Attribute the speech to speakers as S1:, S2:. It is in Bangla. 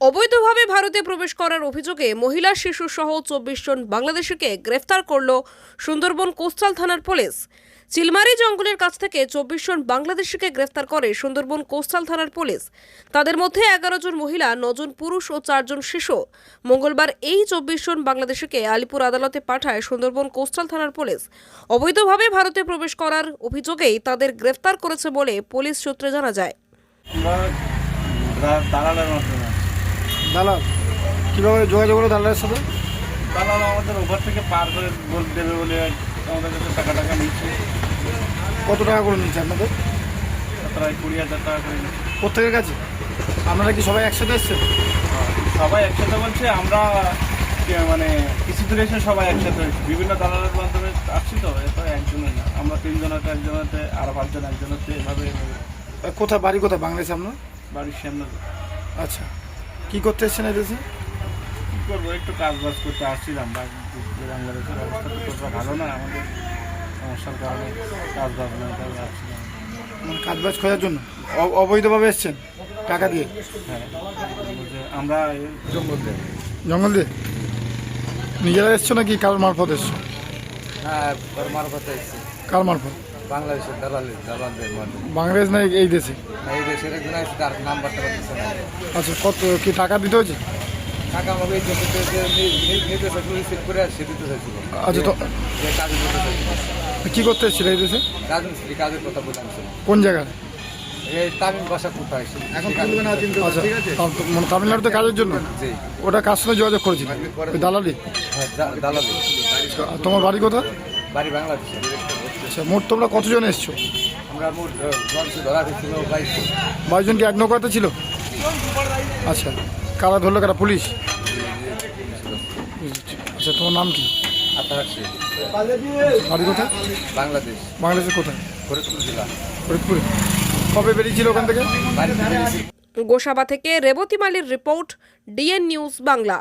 S1: অবৈধভাবে ভারতে প্রবেশ করার অভিযোগে মহিলা, শিশু সহ চব্বিশ জন বাংলাদেশিকে গ্রেফতার করল সুন্দরবন কোস্টাল থানার পুলিশ। চিলমারি জঙ্গলের কাছ থেকে চব্বিশ জন বাংলাদেশিকে গ্রেফতার করে সুন্দরবন কোস্টাল থানার পুলিশ। তাদের মধ্যে এগারো জন মহিলা, নজন পুরুষ ও চারজন শিশু। মঙ্গলবার এই চব্বিশ জন বাংলাদেশিকে আলিপুর আদালতে পাঠায় সুন্দরবন কোস্টাল থানার পুলিশ। অবৈধভাবে ভারতে প্রবেশ করার অভিযোগেই তাদের গ্রেফতার করেছে বলে পুলিশ সূত্রে জানা যায়
S2: আমরা দা- দালালের মাধ্যমে
S3: দালাল কীভাবে যোগাযোগ করো দালালের সাথে?
S2: দালাল আমাদের ওভার থেকে পার করে বল দেবে বলে আমাদের কাছে টাকা টাকা নিচ্ছে।
S3: কত টাকা করে নিচ্ছে আপনাদের?
S2: প্রায় কুড়ি হাজার টাকা করে নিচ্ছে।
S3: প্রত্যেকের কাছে? আপনারা কি সবাই একসাথে এসছেন?
S2: সবাই একসাথে বলছে আমরা মানে কিছু দূরে এসে সবাই একসাথে বিভিন্ন দালালের মাধ্যমে আসছি তো এটা একজনের না। আমরা তিনজন হতে একজন হতে আরও পাঁচজন একজন হতে এভাবে এভাবে।
S3: কোথায় বাড়ি কোথায়? বাংলাদেশে আপনার?
S2: বাড়ির সামনে
S3: আচ্ছা। কি করতে এসছেন এই দেশে
S2: কী করব একটু কাজ বাজ করতে আসছিলাম বা- বাংলাদেশের অবস্থা তো ভালো না আমাদের সমস্যার কারণে কাজ বাজ না তাই আসছিলাম।
S3: মানে কাজ বাজ খোঁজার জন্য? অ- অবৈধভাবে এসছেন টাকা দিয়ে?
S2: হ্যাঁ আমরা এই জঙ্গল থেকে
S3: জঙ্গল দিয়ে? নিজেরা এসছো নাকি কার মারফত এসছো?
S4: হ্যাঁ ওর মারফত এসেছি।
S3: কার মারফত?
S4: বাংলাদেশের দালালি দালালদের মাধ্যমে
S3: বাংলাদেশ না এই- এই দেশে
S4: এই দেশের একজন আছে তার নাম্বারটা পাচ্ছে না।
S3: আচ্ছা কত কি টাকা দিতে হয়েছে?
S4: টাকা আমাকে রিসিভ করে সে দিতে চাইছিল।
S3: আচ্ছা তো
S4: কাজে
S3: কি করতে এসেছিল এই দেশে?
S4: রাজমিস্ত্রি কাজের কথা
S3: কোন জায়গায়? তামিলনাড়ুতে কাজের জন্য? ওটা কার সঙ্গে যোগাযোগ করেছিল? দালালি?
S4: হ্যাঁ, দালালি।
S3: তোমার বাড়ি কোথায়?
S4: বাড়ি বাংলাদেশে।
S3: আচ্ছা মোট তোমরা কতজন এসছো?
S4: আমরা মোট ধরা হয়েছিল বাইশ
S3: বাইশজন কি এক নৌকাতে ছিল? আচ্ছা কারা ধরলো কারা পুলিশ? আচ্ছা তোমার নাম কি? বাড়ি কোথায়?
S4: বাংলাদেশ।
S3: বাংলাদেশের কোথায়?
S4: ফরিদপুর জেলা।
S3: ফরিদপুরে। কবে বেরিয়েছিল ওখান থেকে?
S4: থেকে
S1: গোসাবা থেকে রেবতী মালির রিপোর্ট ডিএন নিউজ বাংলা।